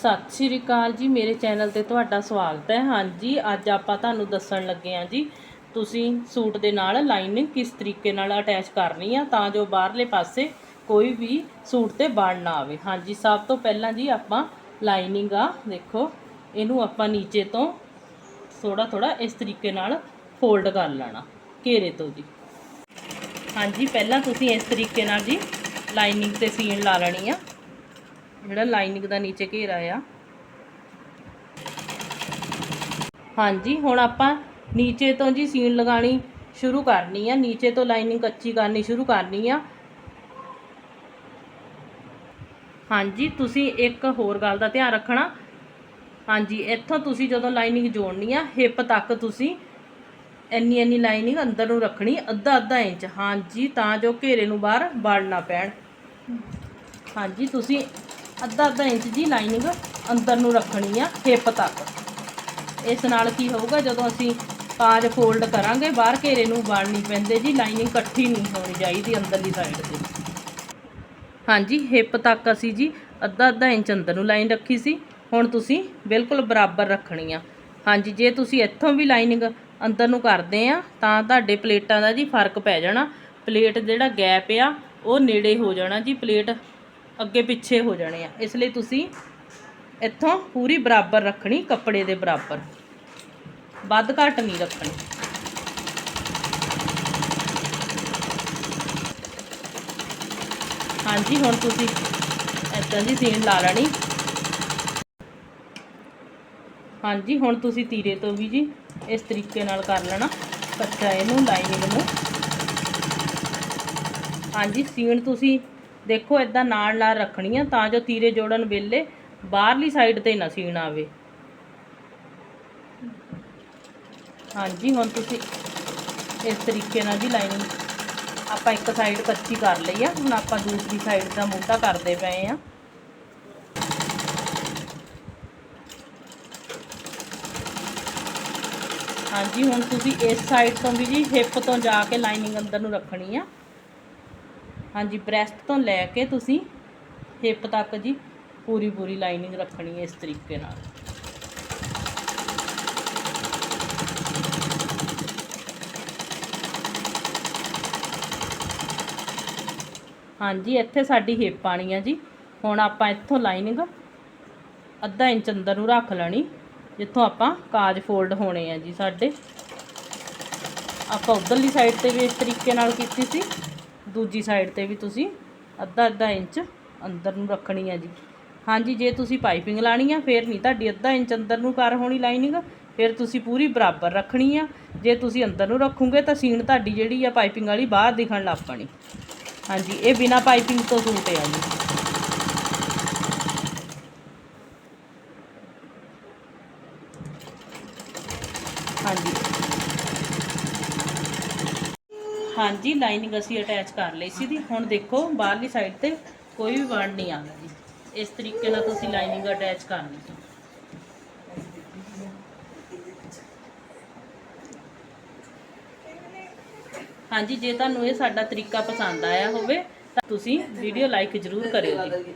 ਸਤਿ ਸ਼੍ਰੀ ਅਕਾਲ ਜੀ, ਮੇਰੇ ਚੈਨਲ ਤੇ ਤੁਹਾਡਾ ਸਵਾਗਤ ਹੈ। ਹਾਂਜੀ, ਅੱਜ ਆਪਾਂ ਤੁਹਾਨੂੰ ਦੱਸਣ ਲੱਗੇ ਹਾਂ ਜੀ, ਤੁਸੀਂ ਸੂਟ ਦੇ ਨਾਲ ਲਾਈਨਿੰਗ ਕਿਸ ਤਰੀਕੇ ਨਾਲ ਅਟੈਚ ਕਰਨੀ ਆ ਤਾਂ ਜੋ ਬਾਹਰਲੇ ਪਾਸੇ ਕੋਈ ਵੀ ਸੂਟ ਤੇ ਬਾੜ ਨਾ ਆਵੇ। ਹਾਂਜੀ, ਸਭ ਤੋਂ ਪਹਿਲਾਂ ਜੀ ਆਪਾਂ ਲਾਈਨਿੰਗ ਆ, ਦੇਖੋ, ਇਹਨੂੰ ਆਪਾਂ ਨੀਚੇ ਤੋਂ ਥੋੜਾ ਥੋੜਾ ਇਸ ਤਰੀਕੇ ਨਾਲ ਫੋਲਡ ਕਰ ਲੈਣਾ, ਘੇਰੇ ਤੋਂ ਜੀ। ਹਾਂਜੀ, ਪਹਿਲਾਂ ਤੁਸੀਂ ਇਸ ਤਰੀਕੇ ਨਾਲ ਜੀ ਲਾਈਨਿੰਗ ਤੇ ਸੀਨ ਲਾ ਲੈਣੀ ਆ। ਜਿਹੜਾ ਲਾਈਨਿੰਗ ਦਾ ਨੀਚੇ ਘੇਰਾ ਆ। ਹਾਂਜੀ, ਹੁਣ ਆਪਾਂ ਨੀਚੇ ਤੋਂ ਜੀ ਸੀਨ ਲਗਾਣੀ ਸ਼ੁਰੂ ਕਰਨੀ ਆ। ਨੀਚੇ ਤੋਂ ਲਾਈਨਿੰਗ ਕੱਚੀ ਕਰਨੀ ਸ਼ੁਰੂ ਕਰਨੀ ਆ। ਹਾਂਜੀ, ਤੁਸੀਂ ਇੱਕ ਹੋਰ ਗੱਲ ਦਾ ਧਿਆਨ ਰੱਖਣਾ। ਹਾਂਜੀ, ਇੱਥੋਂ ਤੁਸੀਂ ਜਦੋਂ ਲਾਈਨਿੰਗ ਜੋੜਨੀ ਆ, ਹਿੱਪ ਤੱਕ ਤੁਸੀਂ ਇੰਨੀ ਇੰਨੀ ਲਾਈਨਿੰਗ ਅੰਦਰ ਨੂੰ ਰੱਖਣੀ ਅੱਧਾ ਅੱਧਾ ਇੰਚ। ਹਾਂਜੀ, ਤਾਂ ਜੋ ਘੇਰੇ ਨੂੰ ਬਾਹਰ ਵੜ ਨਾ ਪੈਣ। ਹਾਂਜੀ, ਤੁਸੀਂ ਅੱਧਾ ਅੱਧਾ ਇੰਚ ਦੀ ਲਾਈਨਿੰਗ ਅੰਦਰ ਨੂੰ ਰੱਖਣੀ ਆ ਹਿੱਪ ਤੱਕ। ਇਸ ਨਾਲ ਕੀ ਹੋਊਗਾ, ਜਦੋਂ ਅਸੀਂ ਕਾਜ ਫੋਲਡ ਕਰਾਂਗੇ, ਬਾਹਰ ਘੇਰੇ ਨੂੰ ਵੜ ਪੈਂਦੇ ਜੀ, ਲਾਈਨਿੰਗ ਇਕੱਠੀ ਨਹੀਂ ਹੋਣੀ ਚਾਹੀਦੀ ਅੰਦਰਲੀ ਸਾਈਡ ਤੇ। ਹਾਂਜੀ ਹਿੱਪ ਤੱਕ ਅਸੀਂ ਜੀ ਅੱਧਾ ਅੱਧਾ ਇੰਚ ਅੰਦਰ ਨੂੰ ਲਾਈਨ ਰੱਖੀ ਸੀ, ਹੁਣ ਤੁਸੀਂ ਬਿਲਕੁਲ ਬਰਾਬਰ ਰੱਖਣੀ ਆ। ਹਾਂਜੀ, ਜੇ ਤੁਸੀਂ ਇੱਥੋਂ ਵੀ ਲਾਈਨਿੰਗ ਅੰਦਰ ਨੂੰ ਕਰਦੇ ਆ, ਤਾਂ ਤੁਹਾਡੇ ਪਲੇਟਾਂ ਦਾ ਜੀ ਫ਼ਰਕ ਪੈ ਜਾਣਾ। ਪਲੇਟ ਜਿਹੜਾ ਗੈਪ ਆ, ਉਹ ਨੇੜੇ ਹੋ ਜਾਣਾ ਜੀ, ਪਲੇਟ ਅੱਗੇ ਪਿੱਛੇ ਹੋ ਜਾਣੇ ਆ। ਇਸ ਲਈ ਤੁਸੀਂ ਇੱਥੋਂ ਪੂਰੀ ਬਰਾਬਰ ਰੱਖਣੀ, ਕੱਪੜੇ ਦੇ ਬਰਾਬਰ। ਵੱਧ ਘੱਟ ਨਹੀਂ ਰੱਖਣੀ। ਹਾਂਜੀ, ਹੁਣ ਤੁਸੀਂ ਇਦਾਂ ਦੀ ਸੀਨ ਲਾ ਲੈਣੀ। ਹਾਂਜੀ, ਹੁਣ ਤੁਸੀਂ ਤੀਰੇ ਤੋਂ ਵੀ ਜੀ ਇਸ ਤਰੀਕੇ ਨਾਲ ਕਰ ਲੈਣਾ। ਕੱਚਾ ਇਹਨੂੰ, ਲਾਈਨਿੰਗ ਨੂੰ। ਹਾਂਜੀ, ਸੀਨ ਤੁਸੀਂ ਦੇਖੋ ਇਦਾਂ ਨਾਲ ਨਾਲ ਰੱਖਣੀ ਆ ਤਾਂ ਜੋ ਤੀਰੇ ਜੋੜਨ ਵੇਲੇ ਬਾਹਰਲੀ ਸਾਈਡ ਤੇ ਨਾ ਸੀਨ ਆਵੇ। ਹਾਂਜੀ, ਹੁਣ ਤੁਸੀਂ ਇਸ ਤਰੀਕੇ ਨਾਲ ਜੀ ਲਾਈਨਿੰਗ ਆਪਾਂ ਇੱਕ ਸਾਈਡ ਕੱਚੀ ਕਰ ਲਈ ਆ। ਹੁਣ ਆਪਾਂ ਦੂਸਰੀ ਸਾਈਡ ਦਾ ਮੋਢਾ ਕਰਦੇ ਪਏ ਆ। ਹਾਂਜੀ, ਹੁਣ ਤੁਸੀਂ ਇਸ ਸਾਈਡ ਤੋਂ ਵੀ ਜੀ ਹਿੱਪ ਤੋਂ ਜਾ ਕੇ ਲਾਈਨਿੰਗ ਅੰਦਰ ਨੂੰ ਰੱਖਣੀ ਆ। ਹਾਂਜੀ ਬ੍ਰੈਸਟ ਤੋਂ ਲੈ ਕੇ ਤੁਸੀਂ ਹਿੱਪ ਤੱਕ ਜੀ ਪੂਰੀ ਪੂਰੀ ਲਾਈਨਿੰਗ ਰੱਖਣੀ ਹੈ ਇਸ ਤਰੀਕੇ ਨਾਲ। ਹਾਂਜੀ, ਇੱਥੇ ਸਾਡੀ ਹਿੱਪ ਆਣੀ ਆ ਜੀ। ਹੁਣ ਆਪਾਂ ਇੱਥੋਂ ਲਾਈਨਿੰਗ ਅੱਧਾ ਇੰਚ ਅੰਦਰ ਨੂੰ ਰੱਖ ਲੈਣੀ, ਜਿੱਥੋਂ ਆਪਾਂ ਕਾਜ ਫੋਲਡ ਹੋਣੇ ਆ ਜੀ ਸਾਡੇ। ਆਪਾਂ ਉਧਰਲੀ ਸਾਈਡ ਤੇ ਵੀ ਇਸ ਤਰੀਕੇ ਨਾਲ ਕੀਤੀ ਸੀ। ਦੂਜੀ ਸਾਈਡ ਤੇ ਵੀ ਤੁਸੀਂ ਅੱਧਾ ਅੱਧਾ ਇੰਚ ਅੰਦਰ ਨੂੰ ਰੱਖਣੀ ਆ ਜੀ। ਹਾਂਜੀ, ਜੇ ਤੁਸੀਂ ਪਾਈਪਿੰਗ ਲਾਣੀ ਆ, ਫੇਰ ਨਹੀਂ, ਤੁਹਾਡੀ ਅੱਧਾ ਇੰਚ ਅੰਦਰ ਨੂੰ ਕਰ ਹੋਣੀ ਲਾਈਨਿੰਗ ਫਿਰ ਤੁਸੀਂ ਪੂਰੀ ਬਰਾਬਰ ਰੱਖਣੀ ਆ। ਜੇ ਤੁਸੀਂ ਅੰਦਰ ਨੂੰ ਰੱਖੋਗੇ ਤਾਂ ਸੀਨ ਤੁਹਾਡੀ ਜਿਹੜੀ ਆ ਪਾਈਪਿੰਗ ਵਾਲੀ ਬਾਹਰ ਦਿਖਣ ਲੱਗ ਪਣੀ। ਹਾਂਜੀ, ਇਹ ਬਿਨਾ ਪਾਈਪਿੰਗ ਤੋਂ ਸੂਟ ਹੈ ਜੀ। ਹਾਂਜੀ। ਹਾਂਜੀ ਲਾਈਨਿੰਗ ਅਸੀਂ ਅਟੈਚ ਕਰ ਲਈ ਸੀ ਦੀ ਹੁਣ ਦੇਖੋ, ਬਾਹਰਲੀ ਸਾਈਡ ਤੇ ਕੋਈ ਵੀ ਵਰਡ ਨਹੀਂ ਆ ਜੀ। ਇਸ ਤਰੀਕੇ ਨਾਲ ਤੁਸੀਂ ਲਾਈਨਿੰਗ ਅਟੈਚ ਕਰਨੀ ਹੈ ਹਾਂਜੀ, ਜੇ ਤੁਹਾਨੂੰ ਇਹ ਸਾਡਾ ਤਰੀਕਾ ਪਸੰਦ ਆਇਆ ਹੋਵੇ, ਤਾਂ ਤੁਸੀਂ ਵੀਡੀਓ ਲਾਈਕ ਜ਼ਰੂਰ ਕਰਿਓ ਜੀ।